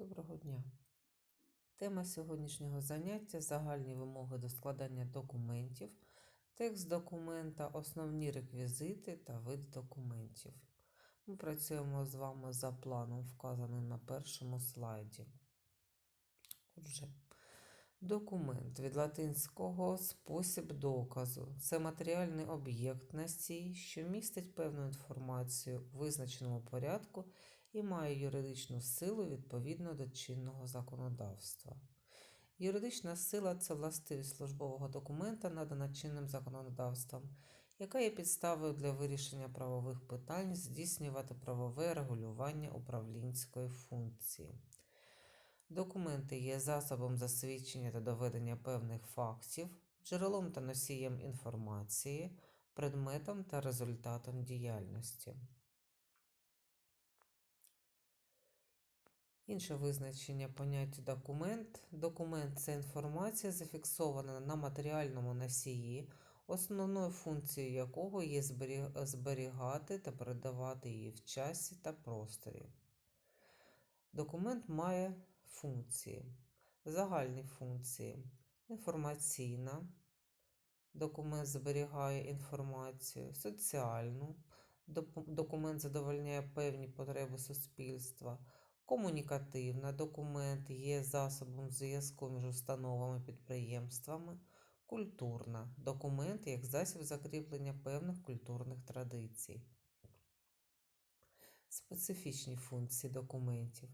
Доброго дня. Тема сьогоднішнього заняття загальні вимоги до складання документів, текст документа, основні реквізити та вид документів. Ми працюємо з вами за планом, вказаним на першому слайді. Отже, документ від латинського спосіб доказу це матеріальний об'єкт носій, що містить певну інформацію у визначеному порядку і має юридичну силу відповідно до чинного законодавства. Юридична сила це властивість службового документа, надана чинним законодавством, яка є підставою для вирішення правових питань, здійснювати правове регулювання управлінської функції. Документи є засобом засвідчення та доведення певних фактів, джерелом та носієм інформації, предметом та результатом діяльності. Інше визначення поняття документ. Документ це інформація, зафіксована на матеріальному носії, основною функцією якого є зберігати та передавати її в часі та просторі. Документ має функції, загальні функції, інформаційна, документ зберігає інформацію, соціальну, документ задовольняє певні потреби суспільства, комунікативна, документ є засобом зв'язку між установами підприємствами, культурна, документ як засіб закріплення певних культурних традицій. Специфічні функції документів.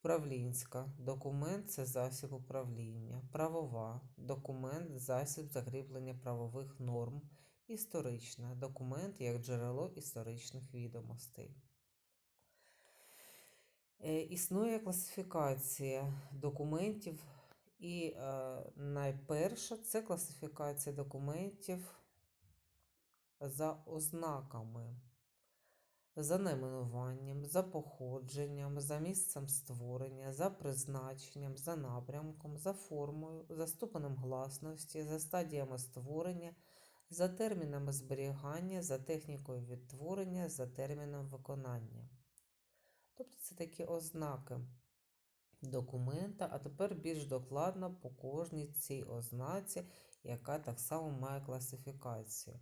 Управлінська документ це засіб управління, правова документ засіб закріплення правових норм, історична документ як джерело історичних відомостей. Е, Існує класифікація документів, і е, найперша це класифікація документів за ознаками за найменуванням, за походженням, за місцем створення, за призначенням, за напрямком, за формою, за ступенем гласності, за стадіями створення, за термінами зберігання, за технікою відтворення, за терміном виконання. Тобто це такі ознаки документа, а тепер більш докладно по кожній цій ознаці, яка так само має класифікацію.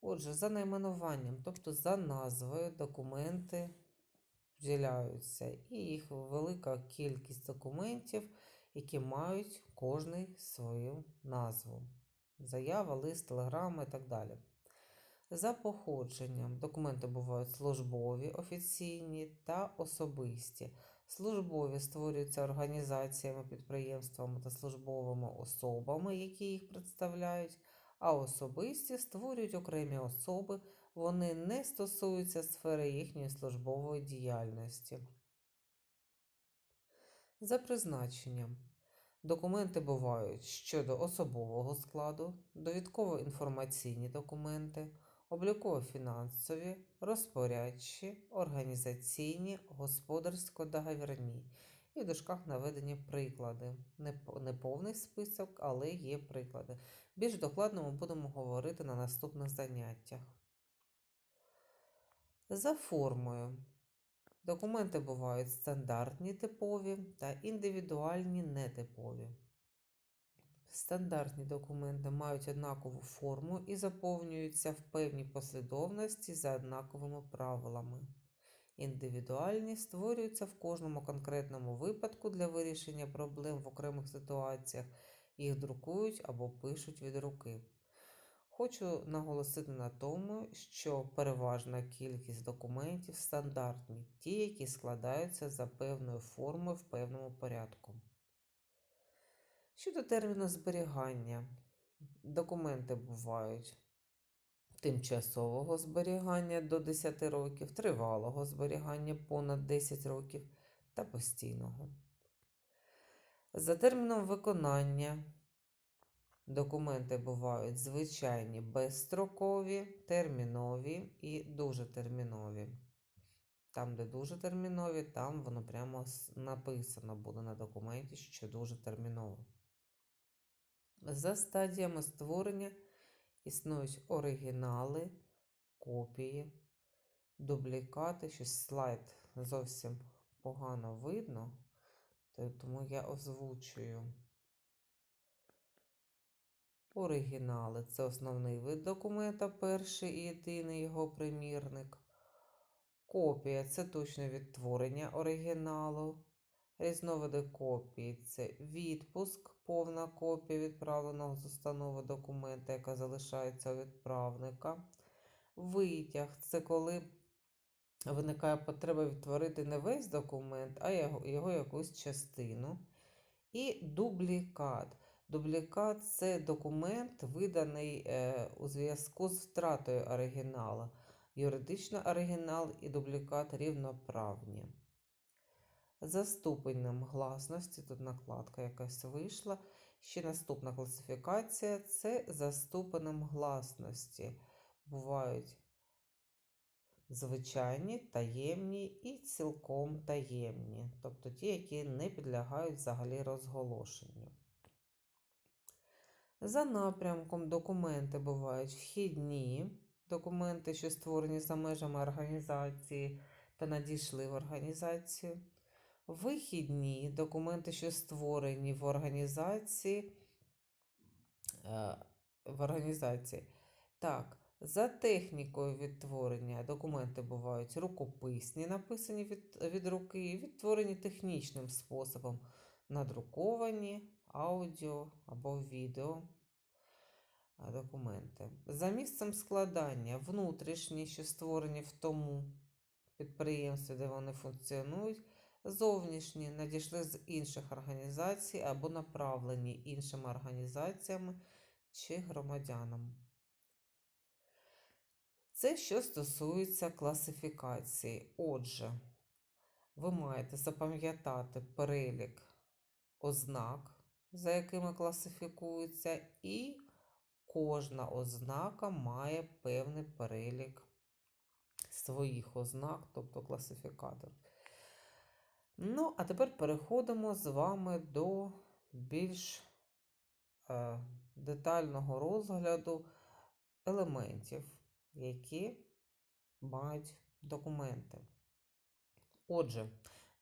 Отже, за найменуванням, тобто за назвою документи поділяються, і їх велика кількість документів, які мають кожний свою назву. Заява, лист, телеграма і так далі. За походженням документи бувають службові, офіційні та особисті. Службові створюються організаціями, підприємствами та службовими особами, які їх представляють а особисті створюють окремі особи, вони не стосуються сфери їхньої службової діяльності. За призначенням. Документи бувають щодо особового складу, довідково-інформаційні документи, обліково-фінансові, розпорядчі, організаційні, господарсько-договірні. І в дужках наведені приклади. Не повний список, але є приклади. Більш докладно ми будемо говорити на наступних заняттях. За формою. Документи бувають стандартні типові та індивідуальні нетипові. Стандартні документи мають однакову форму і заповнюються в певній послідовності за однаковими правилами. Індивідуальні створюються в кожному конкретному випадку для вирішення проблем в окремих ситуаціях, їх друкують або пишуть від руки. Хочу наголосити на тому, що переважна кількість документів стандартні, ті, які складаються за певною формою в певному порядку. Щодо терміну зберігання, документи бувають тимчасового зберігання до 10 років, тривалого зберігання понад 10 років та постійного. За терміном виконання документи бувають звичайні безстрокові, термінові і дуже термінові. Там, де дуже термінові, там воно прямо написано буде на документі, що дуже терміново. За стадіями створення існують оригінали, копії, дублікати, щось слайд зовсім погано видно, тому я озвучую. Оригінали це основний вид документа, перший і єдиний його примірник. Копія це точне відтворення оригіналу. Різновиди копії це відпуск, повна копія відправленого з установи документа, яка залишається у відправника. Витяг це коли виникає потреба відтворити не весь документ, а його, його якусь частину. І дублікат. Дублікат це документ, виданий е, у зв'язку з втратою оригіналу. Юридично оригінал і дублікат рівноправні. За ступенем гласності, тут накладка якась вийшла. Ще наступна класифікація це за ступенем гласності. Бувають звичайні, таємні і цілком таємні, тобто ті, які не підлягають взагалі розголошенню. За напрямком документи бувають вхідні, документи, що створені за межами організації та надійшли в організацію. Вихідні документи, що створені в організації. е, В організації. Так, за технікою відтворення документи бувають рукописні, написані від, від руки, відтворені технічним способом, надруковані, аудіо або відео документи. За місцем складання внутрішні, що створені в тому підприємстві, де вони функціонують, зовнішні надійшли з інших організацій або направлені іншими організаціями чи громадянам. Це що стосується класифікації. Отже, ви маєте запам'ятати перелік ознак, за якими класифікуються, і кожна ознака має певний перелік своїх ознак, тобто класифікатор. Ну, а тепер переходимо з вами до більш е, детального розгляду елементів, які мають документи. Отже,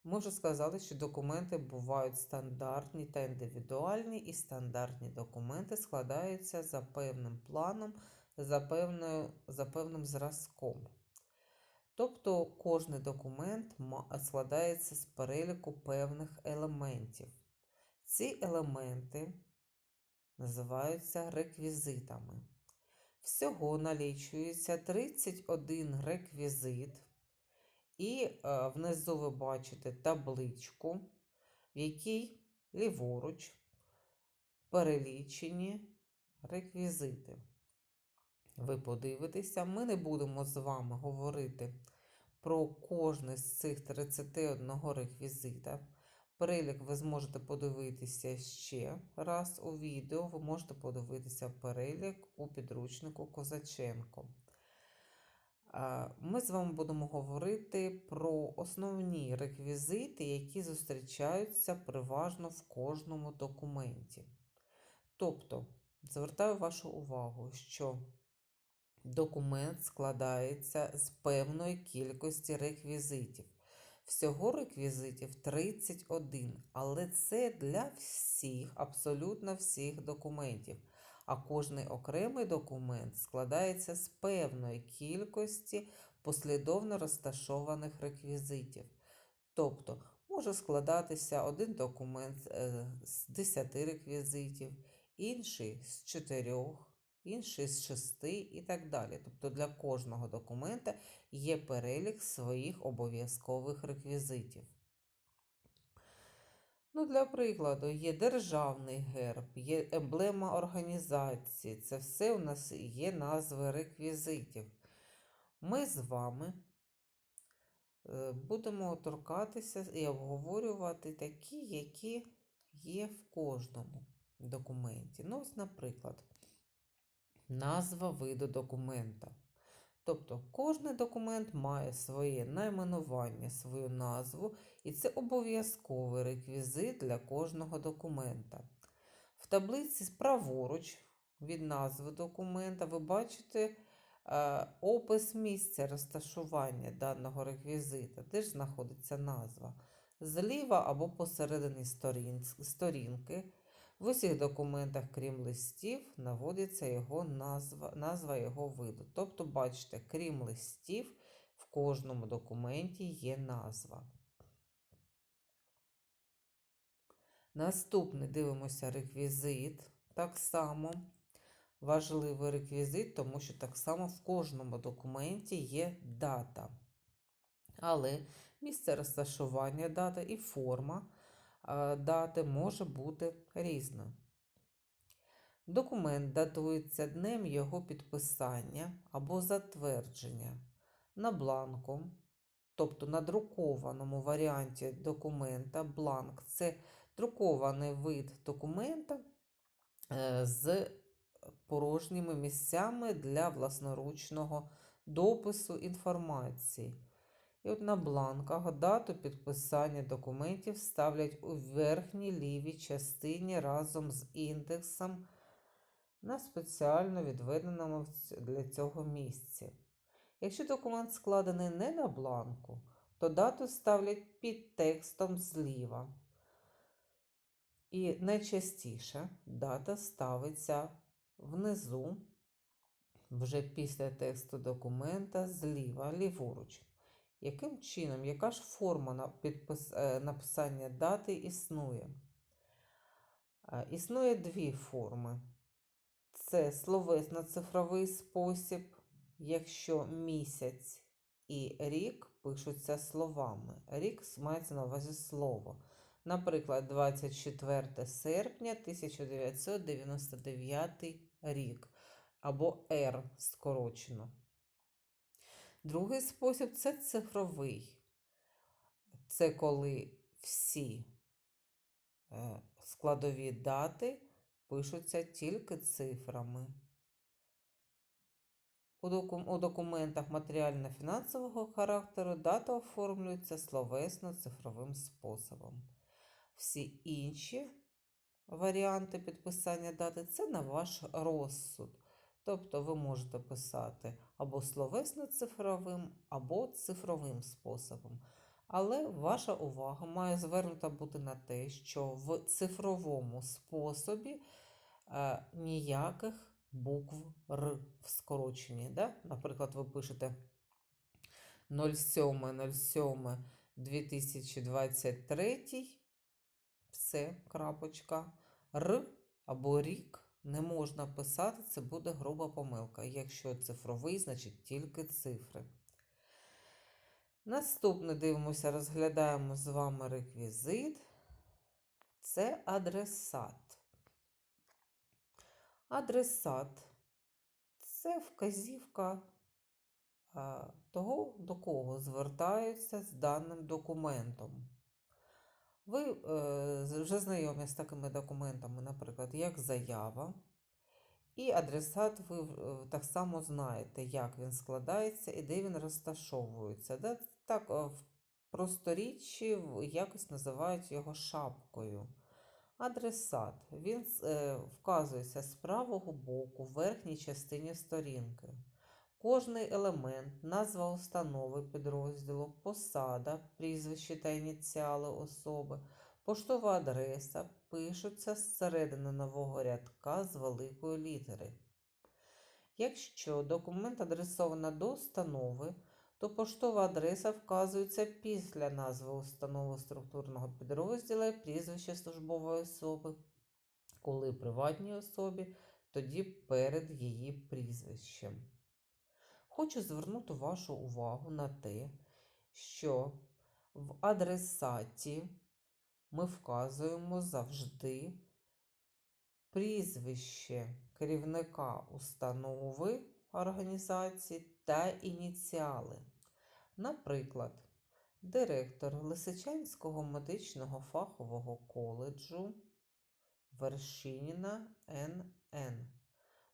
ми вже сказали, що документи бувають стандартні та індивідуальні, і стандартні документи складаються за певним планом, за, певною, за певним зразком. Тобто кожний документ складається з переліку певних елементів. Ці елементи називаються реквізитами. Всього налічується 31 реквізит, і е, внизу ви бачите табличку, в якій ліворуч перелічені реквізити. Ви подивитеся, ми не будемо з вами говорити про кожний з цих 31 реквізита. Перелік ви зможете подивитися ще раз у відео. Ви можете подивитися перелік у підручнику Козаченко. Ми з вами будемо говорити про основні реквізити, які зустрічаються переважно в кожному документі. Тобто, звертаю вашу увагу, що документ складається з певної кількості реквізитів. Всього реквізитів 31, але це для всіх, абсолютно всіх документів. А кожний окремий документ складається з певної кількості послідовно розташованих реквізитів. Тобто може складатися один документ е, з 10 реквізитів, інший з 4, інший з 6 і так далі. Тобто для кожного документа є перелік своїх обов'язкових реквізитів. Ну, для прикладу, є державний герб, є емблема організації. Це все у нас є назви реквізитів. Ми з вами е, будемо торкатися і обговорювати такі, які є в кожному документі. Ну, ось, наприклад, назва виду документа. Тобто кожен документ має своє найменування, свою назву, і це обов'язковий реквізит для кожного документа. В таблиці праворуч від назви документа ви бачите Е, Опис місця розташування даного реквізита, де ж знаходиться назва. Зліва або посередині сторін, сторінки. В усіх документах, крім листів, наводиться його назва, назва його виду. Тобто, бачите, крім листів, в кожному документі є назва. Наступний дивимося реквізит. Так само важливий реквізит, тому що так само в кожному документі є дата. Але місце розташування дати і форма дати може бути різна. Документ датується днем його підписання або затвердження на бланку, тобто на друкованому варіанті документа. Бланк це друкований вид документа е, з порожніми місцями для власноручного допису інформації. І от на бланках дату підписання документів ставлять у верхній лівій частині разом з індексом на спеціально відведеному для цього місці. Якщо документ складений не на бланку, то дату ставлять під текстом зліва. І найчастіше дата ставиться внизу, вже після тексту документа зліва, ліворуч. Яким чином, яка ж форма е, написання дати існує? Е, Існує дві форми. Це словесно-цифровий спосіб, якщо місяць і рік пишуться словами. Рік мається на увазі слово. Наприклад, 24 серпня 1999 рік або R скорочено. Другий спосіб це цифровий. Це коли всі е, складові дати пишуться тільки цифрами. У документах матеріально-фінансового характеру дата оформлюється словесно-цифровим способом. Всі інші варіанти підписання дати це на ваш розсуд. Тобто ви можете писати або словесно-цифровим, або цифровим способом. Але ваша увага має звернута бути на те, що в цифровому способі е, ніяких букв Р в скороченні. Да? Наприклад, ви пишете 07.07 2023, все, крапочка, Р або рік не можна писати, це буде груба помилка. Якщо цифровий, значить тільки цифри. Наступне дивимося, розглядаємо з вами реквізит. Це адресат. Адресат це вказівка того, до кого звертаються з даним документом. Ви е, вже знайомі з такими документами, наприклад, як заява. І адресат ви е, так само знаєте, як він складається і де він розташовується. Да? Так, е, в просторіччі якось називають його шапкою. Адресат. Він вказується з правого боку в верхній частині сторінки. Кожний елемент, назва установи підрозділу, посада, прізвище та ініціали особи, поштова адреса пишуться зсередини нового рядка з великої літери. Якщо документ адресовано до установи, то поштова адреса вказується після назви установи структурного підрозділу і прізвища службової особи. Коли приватній особі, тоді перед її прізвищем. Хочу звернути вашу увагу на те, що в адресаті ми вказуємо завжди прізвище керівника установи організації та ініціали. Наприклад, директор Лисичанського медичного фахового коледжу Вершиніна НН.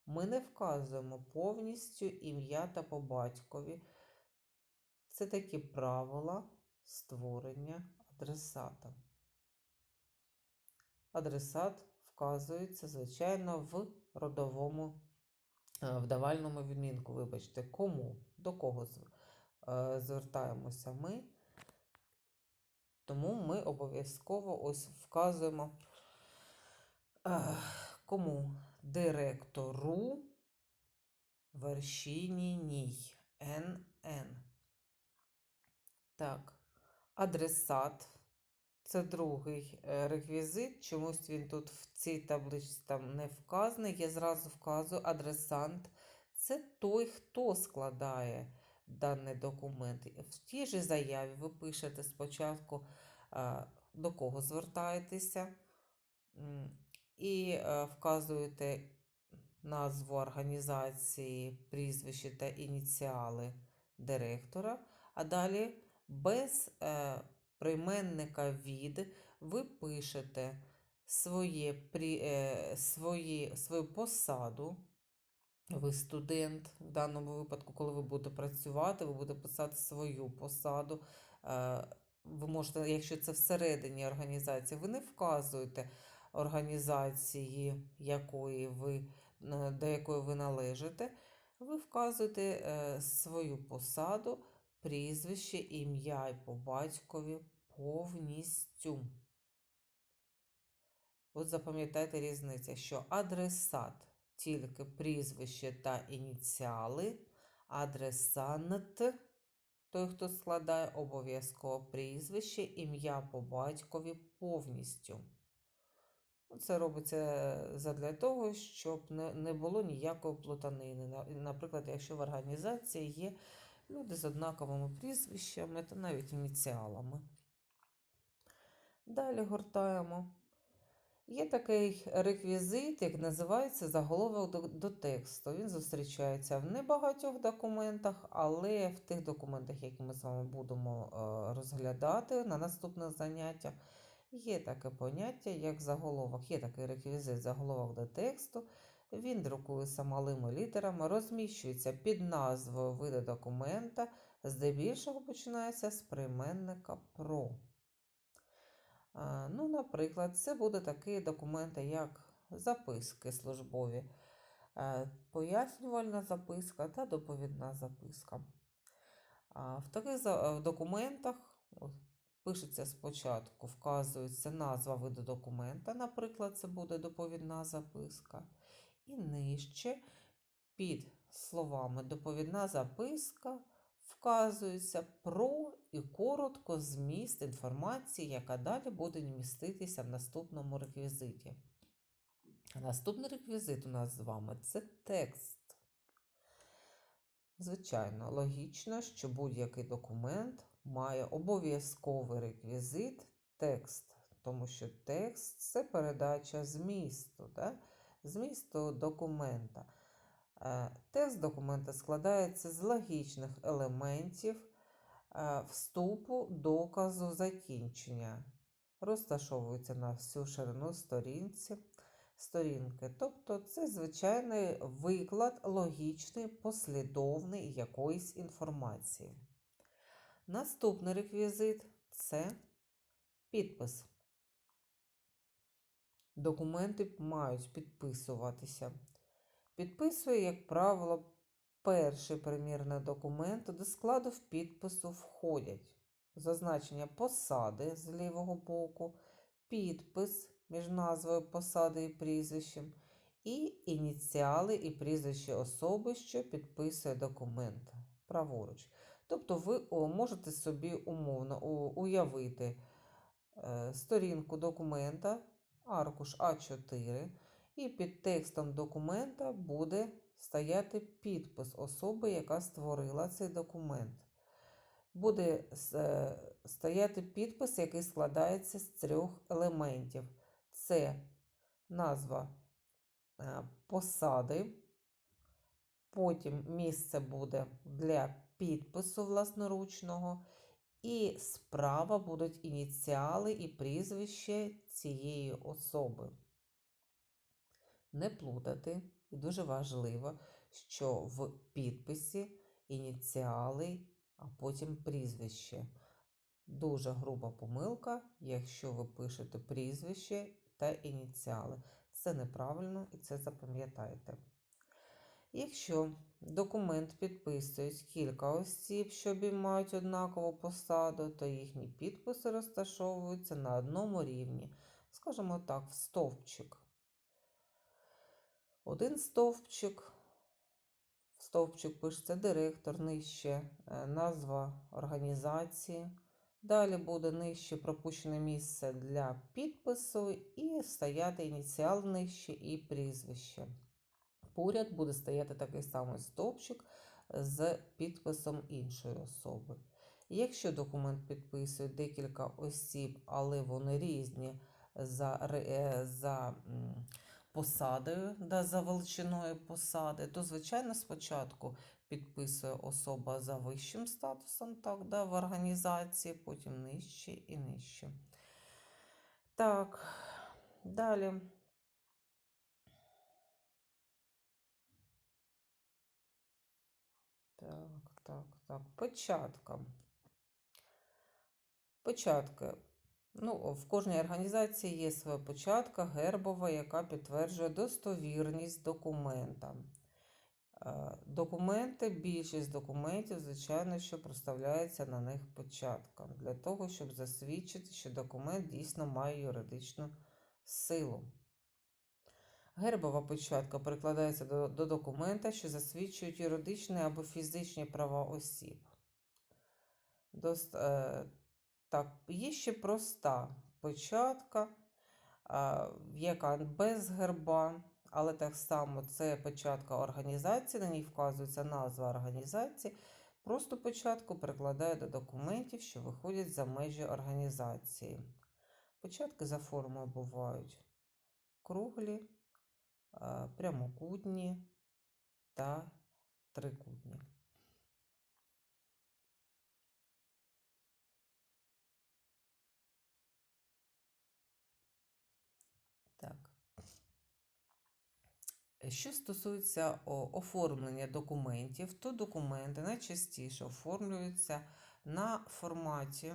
Ми не вказуємо повністю ім'я та по батькові. Це такі правила створення адресата. Адресат вказується, звичайно, в родовому е, в давальному відмінку, вибачте, кому, до кого е, звертаємося ми. Тому ми обов'язково ось вказуємо е, кому директору Вершиніній НН. Так, адресат. Це другий е, реквізит. Чомусь він тут в цій табличці там не вказаний. Я зразу вказую адресант. Це той, хто складає даний документ. В тій же заяві ви пишете спочатку, е, до кого звертаєтеся, і е, вказуєте назву організації, прізвище та ініціали директора, а далі без е, прийменника від ви пишете своє, е, свої, свою посаду. Ви студент, в даному випадку, коли ви будете працювати, ви будете писати свою посаду. Ви можете, якщо це всередині організації, ви не вказуєте організації, якої ви, е, до якої ви належите. Ви вказуєте е, свою посаду, прізвище, ім'я і по батькові повністю. От запам'ятайте різницю, що адресат тільки прізвище та ініціали, адресант, той, хто складає обов'язково прізвище, ім'я по батькові повністю. Це робиться задля того, щоб не, не було ніякої плутанини. Наприклад, якщо в організації є люди з однаковими прізвищами та навіть ініціалами. Далі гортаємо. Є такий реквізит, як називається заголовок до, до тексту. Він зустрічається в небагатьох документах, але в тих документах, які ми з вами будемо е, розглядати на наступних заняттях, є таке поняття, як заголовок. Є такий реквізит заголовок до тексту. Він друкується малими літерами, розміщується під назвою виду документа, здебільшого починається з прийменника про. Ну, наприклад, це буде такі документи, як записки службові, е, пояснювальна записка та доповідна записка. В таких документах пишеться спочатку, вказується назва виду документа, наприклад, це буде доповідна записка. І нижче під словами доповідна записка вказується про і коротко зміст інформації, яка далі буде міститися в наступному реквізиті. Наступний реквізит у нас з вами це текст. Звичайно, логічно, що будь-який документ має обов'язковий реквізит текст, тому що текст це передача змісту, да? змісту документа. Е, Текст документа складається з логічних елементів е, вступу, доказу, закінчення. Розташовується на всю ширину сторінці, сторінки. Тобто це звичайний виклад логічний, послідовний якоїсь інформації. Наступний реквізит це підпис. Документи мають підписуватися. Підписує, як правило, перший примірний документ, до складу в підпису входять зазначення посади з лівого боку, підпис між назвою посади і прізвищем, і ініціали і прізвище особи, що підписує документ праворуч. Тобто ви можете собі умовно уявити е, сторінку документа, аркуш А4, і під текстом документа буде стояти підпис особи, яка створила цей документ. Буде е, стояти підпис, який складається з трьох елементів. Це назва е, посади, потім місце буде для підпису власноручного, і справа будуть ініціали і прізвище цієї особи. Не плутати, і дуже важливо, що в підписі ініціали, а потім прізвище. Дуже груба помилка, якщо ви пишете прізвище та ініціали. Це неправильно і це запам'ятайте. Якщо документ підписують кілька осіб, що обіймають однакову посаду, то їхні підписи розташовуються на одному рівні, скажімо так, в стовпчик. Один стовпчик, в стовпчик пишеться директор, нижче е, назва організації. Далі буде нижче пропущене місце для підпису і стояти ініціал нижче і прізвище. Поряд буде стояти такий самий стовпчик з підписом іншої особи. Якщо документ підписують декілька осіб, але вони різні за, е, за посадою, да, за величиною посади, то, звичайно, спочатку підписує особа за вищим статусом, так, да, в організації, потім нижче і нижче. Так, далі. Так, так, так. Початка. Початка. Ну, в кожній організації є своя початка гербова, яка підтверджує достовірність документа. Е, Документи, більшість документів, звичайно, що проставляється на них початка, для того, щоб засвідчити, що документ дійсно має юридичну силу. Гербова початка прикладається до, до документа, що засвідчують юридичні або фізичні права осіб. Дос, е, так, є ще проста початка, а, яка без герба, але так само це початка організації, на ній вказується назва організації. Просто початку прикладає до документів, що виходять за межі організації. Початки за формою бувають круглі, прямокутні та трикутні. Так. Що стосується оформлення документів, то документи найчастіше оформлюються на форматі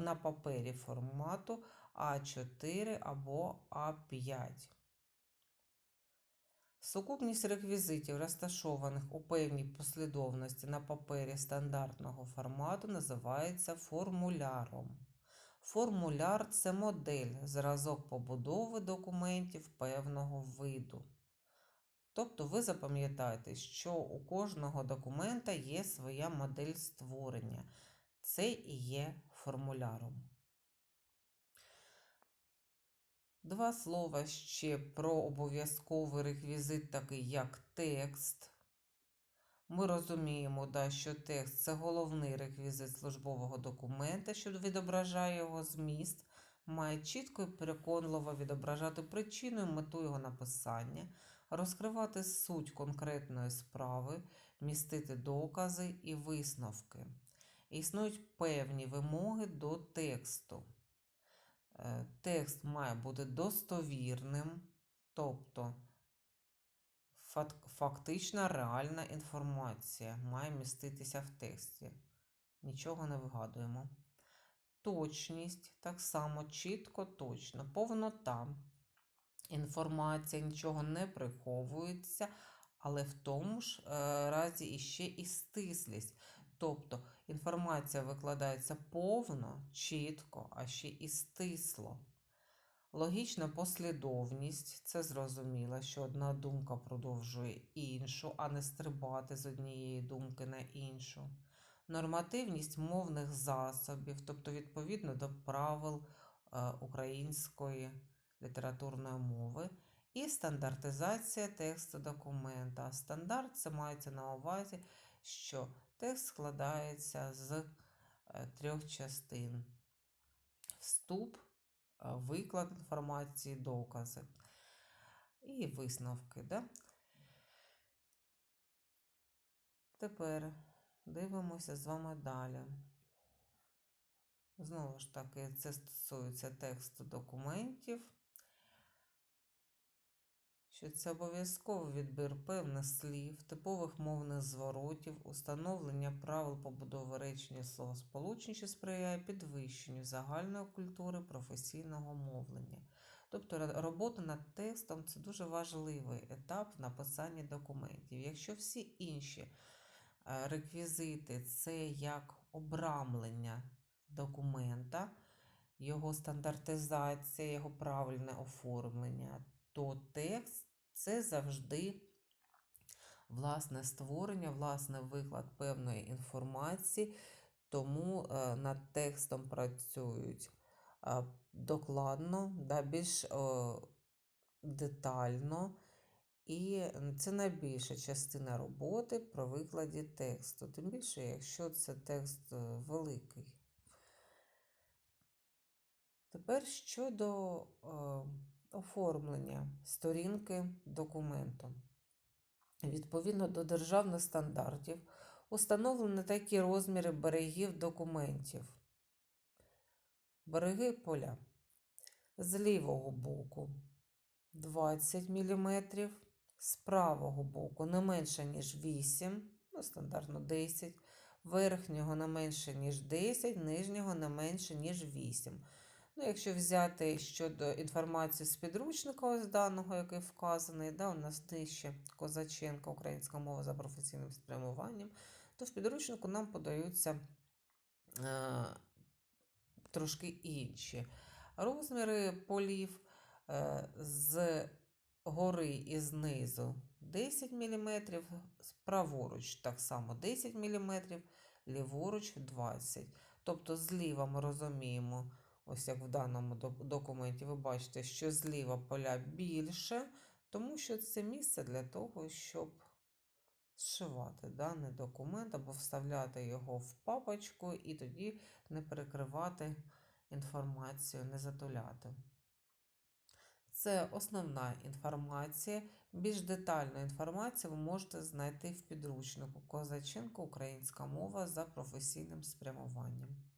на папері формату А4 або А5. Сукупність реквізитів, розташованих у певній послідовності на папері стандартного формату, називається формуляром. Формуляр це модель, зразок побудови документів певного виду. Тобто ви запам'ятаєте, що у кожного документа є своя модель створення. Це і є формуляром. Два слова ще про обов'язковий реквізит, такий як текст. Ми розуміємо, да, що текст це головний реквізит службового документа, що відображає його зміст, має чітко і переконливо відображати причину і мету його написання, розкривати суть конкретної справи, містити докази і висновки. Існують певні вимоги до тексту. Е, Текст має бути достовірним, тобто фактична реальна інформація має міститися в тексті. Нічого не вигадуємо. Точність так само чітко, точно, повнота. Інформація нічого не приховується, але в тому ж е, разі іще і стислість. Тобто інформація викладається повно, чітко, а ще і стисло. Логічна послідовність це зрозуміло, що одна думка продовжує іншу, а не стрибати з однієї думки на іншу. Нормативність мовних засобів, тобто відповідно до правил е, української літературної мови, і стандартизація тексту документа. Стандарт це мається на увазі, що текст складається з е, трьох частин: вступ, е, виклад інформації, докази і висновки. Да? Тепер дивимося з вами далі. Знову ж таки, це стосується тексту документів, що це обов'язковий відбір певних слів, типових мовних зворотів, установлення правил побудови речення словосполучень, що сприяє підвищенню загальної культури професійного мовлення. Тобто робота над текстом це дуже важливий етап в написанні документів. Якщо всі інші е, реквізити це як обрамлення документа, його стандартизація, його правильне оформлення, то текст це завжди власне створення, власне виклад певної інформації, тому е, над текстом працюють е, докладно, да, більш детально. І це найбільша частина роботи про викладі тексту, тим більше, якщо це текст е, великий. Тепер щодо оформлення сторінки документу. Відповідно до державних стандартів, установлені такі розміри берегів документів. Береги поля з лівого боку 20 мм, з правого боку не менше, ніж 8, ну, стандартно 10, верхнього не менше, ніж 10, нижнього не менше, ніж 8. Ну, якщо взяти щодо інформації з підручника ось даного, який вказаний, да, у нас нижче Козаченка, українська мова за професійним спрямуванням, то в підручнику нам подаються е, трошки інші розміри полів е, з гори і знизу 10 мм, праворуч так само 10 мм, ліворуч 20 Тобто зліва ми розуміємо, ось як в даному документі, ви бачите, що зліва поля більше, тому що це місце для того, щоб зшивати даний документ або вставляти його в папочку і тоді не перекривати інформацію, не затуляти. Це основна інформація. Більш детальну інформацію ви можете знайти в підручнику Козаченко Українська мова за професійним спрямуванням.